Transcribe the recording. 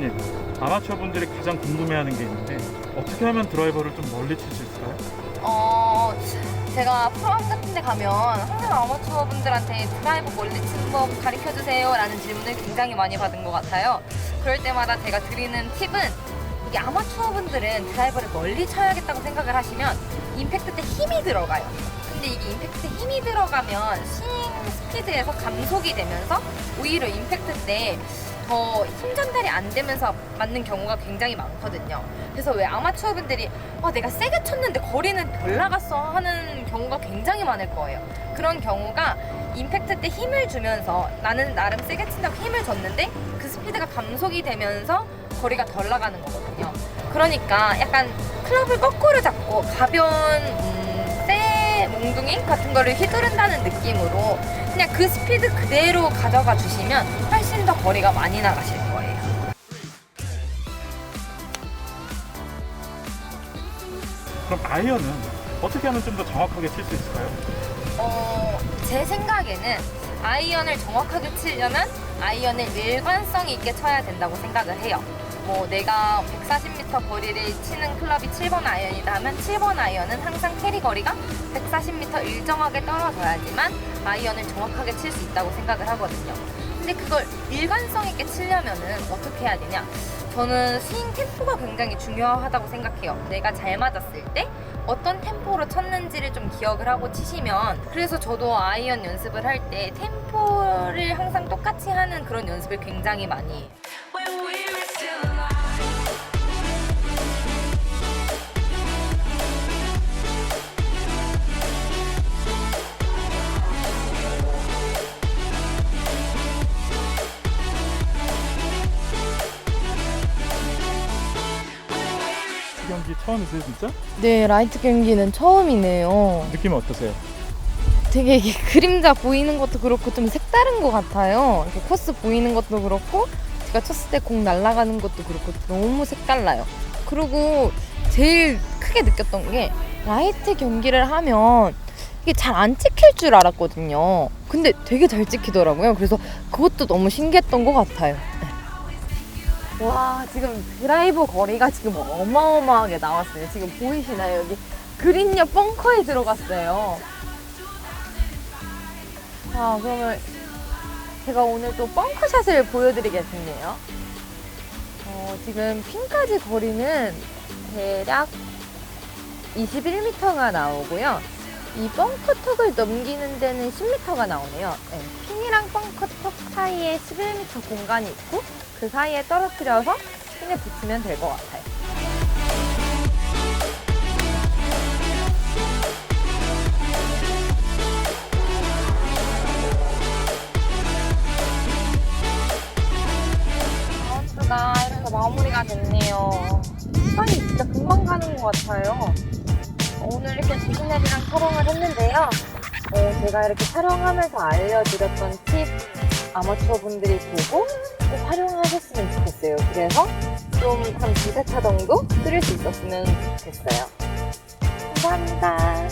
프로님, 아마추어 분들이 가장 궁금해하는 게 있는데 어떻게 하면 드라이버를 좀 멀리 칠 수 있을까요? 어, 제가 프로암 같은 데 가면 항상 아마추어 분들한테 드라이브 멀리 치는 법 가르쳐 주세요 라는 질문을 굉장히 많이 받은 것 같아요. 그럴 때마다 제가 드리는 팁은 이게 아마추어 분들은 드라이버를 멀리 쳐야겠다고 생각을 하시면 임팩트 때 힘이 들어가요. 근데 이게 임팩트 때 힘이 들어가면 스윙 스피드에서 감속이 되면서 오히려 임팩트 때 더 힘 전달이 안 되면서 맞는 경우가 굉장히 많거든요. 그래서 왜 아마추어 분들이 아, 내가 세게 쳤는데 거리는 덜 나갔어 하는 경우가 굉장히 많을 거예요. 그런 경우가 임팩트 때 힘을 주면서 나는 나름 세게 친다고 힘을 줬는데 그 스피드가 감속이 되면서 거리가 덜 나가는 거거든요. 그러니까 약간 클럽을 거꾸로 잡고 가벼운 음, 쇠 몽둥이 같은 거를 휘두른다는 느낌으로 그냥 그 스피드 그대로 가져가 주시면 훨씬 더 거리가 많이 나가실 거예요. 그럼 아이언은 어떻게 하면 좀 더 정확하게 칠 수 있을까요? 어, 제 생각에는 아이언을 정확하게 치려면 아이언을 일관성 있게 쳐야 된다고 생각을 해요. 뭐 내가 140m 거리를 치는 클럽이 7번 아이언이다 하면 7번 아이언은 항상 캐리 거리가 140m 일정하게 떨어져야지만 아이언을 정확하게 칠 수 있다고 생각을 하거든요. 근데 그걸 일관성 있게 치려면은 어떻게 해야 되냐? 저는 스윙 템포가 굉장히 중요하다고 생각해요. 내가 잘 맞았을 때 어떤 템포로 쳤는지를 좀 기억을 하고 치시면 그래서 저도 아이언 연습을 할 때 템포를 항상 똑같이 하는 그런 연습을 굉장히 많이 해요. 경기 처음이세요, 진짜? 네, 라이트 경기는 처음이네요. 느낌은 어떠세요? 되게 이게 그림자 보이는 것도 그렇고 좀 색다른 것 같아요. 이렇게 코스 보이는 것도 그렇고 제가 쳤을 때 공 날아가는 것도 그렇고 너무 색달라요. 그리고 제일 크게 느꼈던 게 라이트 경기를 하면 이게 잘 안 찍힐 줄 알았거든요. 근데 되게 잘 찍히더라고요. 그래서 그것도 너무 신기했던 것 같아요. 네. 와, 지금 드라이브 거리가 지금 어마어마하게 나왔어요. 지금 보이시나요? 여기 그린 옆 벙커에 들어갔어요. 자, 그러면 제가 오늘 또 벙커샷을 보여드리겠네요. 어, 지금 핀까지 거리는 대략 21m가 나오고요. 이 벙커 턱을 넘기는 데는 10m가 나오네요. 네, 핀이랑 벙커 턱 사이에 11m 공간이 있고 그 사이에 떨어뜨려서 핀에 붙이면 될 것 같아요. 라운드가 이렇게 마무리가 됐네요. 시간이 진짜 금방 가는 것 같아요. 오늘 이렇게 지신앱이랑 촬영을 했는데요. 어, 제가 이렇게 촬영하면서 알려드렸던 팁 아마추어 분들이 보고 꼭 활용하셨으면 좋겠어요. 그래서 좀 한 두세 차 정도 쓸 수 있었으면 좋겠어요. 감사합니다.